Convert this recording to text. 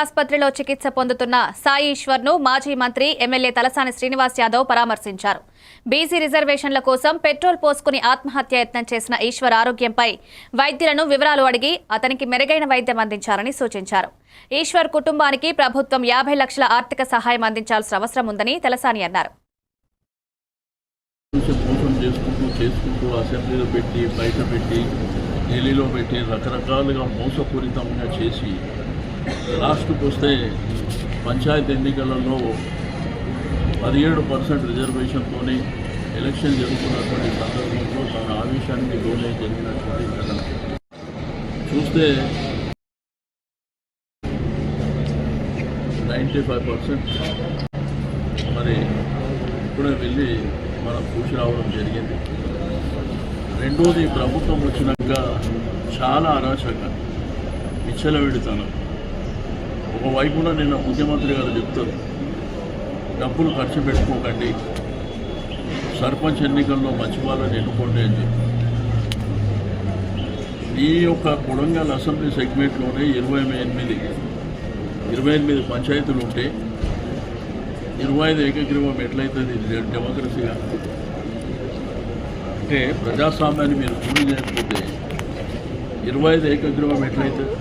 ఆసుపత్రిలో చికిత్స పొందుతున్న సాయి ఈశ్వర్ను మాజీ మంత్రి ఎమ్మెల్యే తలసాని శ్రీనివాస్ యాదవ్ పరామర్శించారు. బీసీ రిజర్వేషన్ల కోసం పెట్రోల్ పోసుకుని ఆత్మహత్య యత్నం చేసిన ఈశ్వర్ ఆరోగ్యంపై వైద్యులను వివరాలు అడిగి అతనికి మెరుగైన వైద్యం అందించాలని సూచించారు. ఈశ్వర్ కుటుంబానికి ప్రభుత్వం యాభై లక్షల ఆర్థిక సహాయం అందించాల్సిన అవసరం ఉందని తలసాని అన్నారు. చేసుకుంటూ అసెంబ్లీలో పెట్టి బయట పెట్టి ఢిల్లీలో పెట్టి రకరకాలుగా మోసపూరితంగా చేసి లాస్ట్కి వస్తే పంచాయతీ ఎన్నికలలో పదిహేడు పర్సెంట్ రిజర్వేషన్తో ఎలక్షన్ జరుగుతున్నటువంటి సందర్భంలో తన ఆవేశానికి లోనే జరిగినటువంటి ఘటన. చూస్తే నైంటీ ఫైవ్ పర్సెంట్ మరి ఇప్పుడే వెళ్ళి మనం చూసి రావడం జరిగింది. రెండోది ప్రభుత్వం వచ్చినాక చాలా అరాచక విచ్చలవిడితనం. ఒకవైపున నిన్న ముఖ్యమంత్రి గారు చెప్తారు డబ్బులు ఖర్చు పెట్టుకోకండి సర్పంచ్ ఎన్నికల్లో మంచి వాళ్ళని ఎన్నుకోండి అని చెప్పి. ఈ యొక్క కొడంగల్ అసెంబ్లీ సెగ్మెంట్లోనే ఇరవై ఎనిమిది ఇరవై ఎనిమిది పంచాయతీలు ఉంటే ఇరవై ఐదు ఏకగ్రీవం ఎట్లయితుంది డెమోక్రసీగా అంటే ప్రజాస్వామ్యాన్ని మీరు పూర్తి చేయకపోతే ఇరవై ఐదు ఏకగ్రీవం ఎట్లయితుంది?